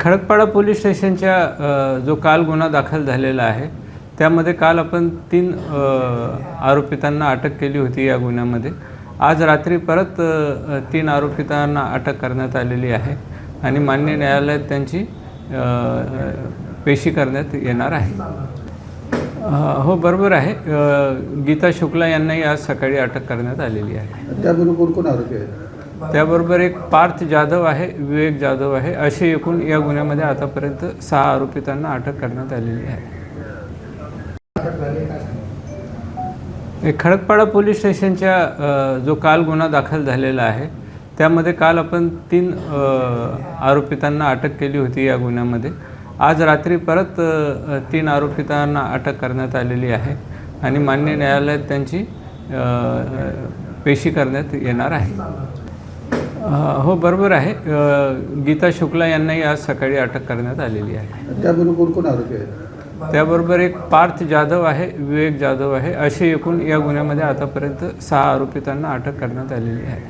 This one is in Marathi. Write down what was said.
खडकपाडा पोलीस स्टेशनच्या जो काल गुन्हा दाखल झालेला आहे त्यामध्ये काल आपण तीन आरोपितांना अटक केली होती या गुन्ह्यामध्ये. आज रात्री परत तीन आरोपितांना अटक करण्यात आलेली आहे आणि मान्य न्यायालयात त्यांची पेशी करण्यात येणार आहे. हो बरोबर आहे. गीता शुक्ला यांनाही आज सकाळी अटक करण्यात आलेली आहे. त्याबरोबर कोण कोण आरोपी आहेत? त्याबरोबर एक पार्थ जाधव आहे विवेक जाधव आहे असे एकूण या गुन्ह्यामध्ये आतापर्यंत सहा आरोपितांना अटक करण्यात आलेली आहे. एक खडकपाडा पोलीस स्टेशनच्या जो काल गुन्हा दाखल झालेला आहे त्यामध्ये काल आपण तीन आरोपितांना अटक केली होती या गुन्ह्यामध्ये. आज रात्री परत तीन आरोपितांना अटक करण्यात आलेली आहे आणि मान्य न्यायालयात त्यांची पेशी करण्यात येणार आहे. हो बरोबर आहे. गीता शुक्ला यांनाही आज सकाळी अटक करण्यात आलेली आहे. त्याबरोबर कोण कोण आरोपी आहेत? त्याबरोबर एक पार्थ जाधव आहे विवेक जाधव आहे असे एकूण या गुन्ह्यामध्ये आतापर्यंत सहा आरोपितांना अटक करण्यात आलेली आहे.